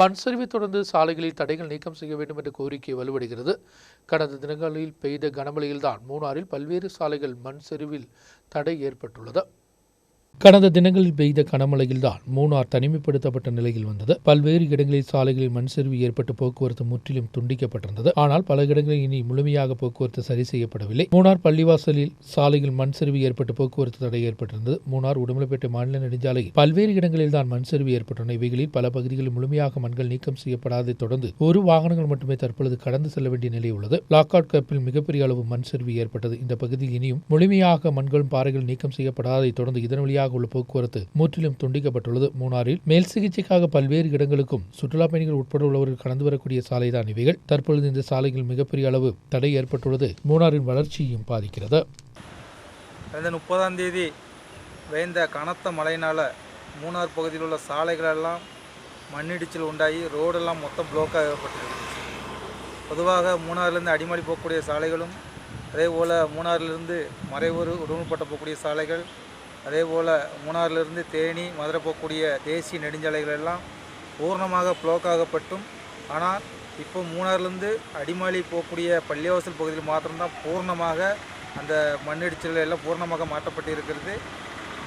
மண் சரிவை தொடர்ந்து சாலைகளில் தடைகள் நீக்கம் செய்ய வேண்டும் என்ற கோரிக்கை வலுவடைகிறது. கடந்த தினங்களில் பெய்த கனமழையில்தான் மூணாறில் பல்வேறு சாலைகள் மண் சரிவில் தடை ஏற்பட்டுள்ளது. கடந்த தினங்களில் பெய்த கனமழையில்தான் மூணார் தனிமைப்படுத்தப்பட்ட நிலையில் வந்தது. பல்வேறு இடங்களில் சாலைகளில் மண் சரிவு ஏற்பட்டு போக்குவரத்து முற்றிலும் துண்டிக்கப்பட்டிருந்தது. ஆனால் பல இடங்களில் இனி முழுமையாக போக்குவரத்து சரி செய்யப்படவில்லை. மூணார் பள்ளிவாசலில் சாலையில் மண் சரிவு ஏற்பட்டு போக்குவரத்து தடை ஏற்பட்டிருந்தது. மூணார் உடுமலைப்பேட்டை மாநில நெடுஞ்சாலையில் பல்வேறு இடங்களில் தான் மண் சரிவு ஏற்பட்டுள்ளன. இவைகளில் பல பகுதிகளில் முழுமையாக மண்கள் நீக்கம் செய்யப்படாதை தொடர்ந்து ஒரு வாகனங்கள் மட்டுமே தற்பொழுது கடந்து செல்ல வேண்டிய நிலை உள்ளது. லாக்அவுட் கப்பில் மிகப்பெரிய அளவு மண் சரிவு ஏற்பட்டது. இந்த பகுதியில் இனியும் முழுமையாக மண்களும் பாறைகள் நீக்கம் செய்யப்படாதை தொடர்ந்து இதன் வழியாக உள்ள போக்குவரத்து முற்றிலும் துண்டிக்கப்பட்டுள்ளது. மூணாரில் மேல் சிகிச்சைக்காக பல்வேறு இடங்களுக்கும் சுற்றுலா பயணிகள் உட்பட உள்ளவர்கள் கடந்து வரக்கூடிய சாலைதான் இவைகள். தற்பொழுது இந்த சாலையில் மிகப்பெரிய அளவு தடை ஏற்பட்டுள்ளது. மூணாரின் வளர்ச்சியையும் பாதிக்கிறது. கடந்த முப்பதாம் தேதி பெய்ந்த கனத்த மழையினால் மூணார் பகுதியில் உள்ள சாலைகளெல்லாம் மண்ணிடிச்சல் உண்டாகி ரோடெல்லாம் மொத்தம் பிளாக் ஆகப்பட்டிருந்துச்சு பொதுவாக மூணாறுலேருந்து அடிமாடி போகக்கூடிய சாலைகளும் அதே போல் மூணாறிலிருந்து மறைவூர் உடுமல்பட்ட போகக்கூடிய சாலைகள் அதே போல் மூணாறிலிருந்து தேனி மதுரை போகக்கூடிய தேசிய நெடுஞ்சாலைகள் எல்லாம் பூர்ணமாக ப்ளோக் ஆகப்பட்டும். ஆனால் இப்போ மூணாறுலேருந்து அடிமாலி போகக்கூடிய பள்ளிவாசல் பகுதியில் மாத்திரம்தான் பூர்ணமாக அந்த மண்ணிடிச்சல் எல்லாம் பூர்ணமாக மாற்றப்பட்டு இருக்கிறது.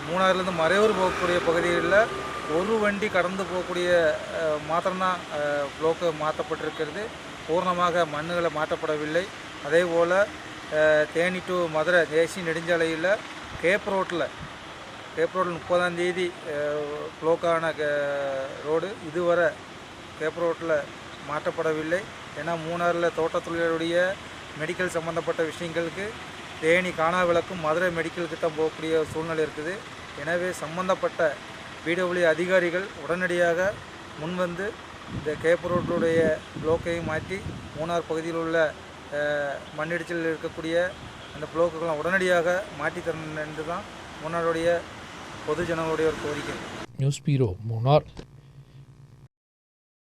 மூணாறுலேருந்து மறையூர் போகக்கூடிய பகுதிகளில் ஒரு வண்டி கடந்து போகக்கூடிய மாத்திரம்தான் ப்ளோக்கு மாற்றப்பட்டிருக்கிறது. பூர்ணமாக மண்ணுகளை மாற்றப்படவில்லை. அதே போல் தேனி டு மதுரை தேசிய நெடுஞ்சாலையில் கேப் ரோட்டில் கேப் முப்பதாம் தேதி ப்ளோக்கான ரோடு இதுவரை கேப் ரோட்டில் மாற்றப்படவில்லை. ஏன்னா மூணாறில் தோட்டத்தொழிலுடைய மெடிக்கல் சம்மந்தப்பட்ட விஷயங்களுக்கு தேனி காணா விளக்கும் மதுரை மெடிக்கலுக்கு தான் போகக்கூடிய சூழ்நிலை இருக்குது. எனவே சம்பந்தப்பட்ட பிடபிள்யூ அதிகாரிகள் உடனடியாக முன்வந்து இந்த கேப் ரோட்டுடைய ப்ளோக்கையும் மாற்றி மூணார் பகுதியில் உள்ள மண்ணிடிச்சலில் இருக்கக்கூடிய அந்த ப்ளோக்குகளை உடனடியாக மாற்றி தரணும் என்று தான் மூணாருடைய பொது ஜனங்களுடைய ஒரு கோரிக்கை நியூஸ் பீரோ மூணார்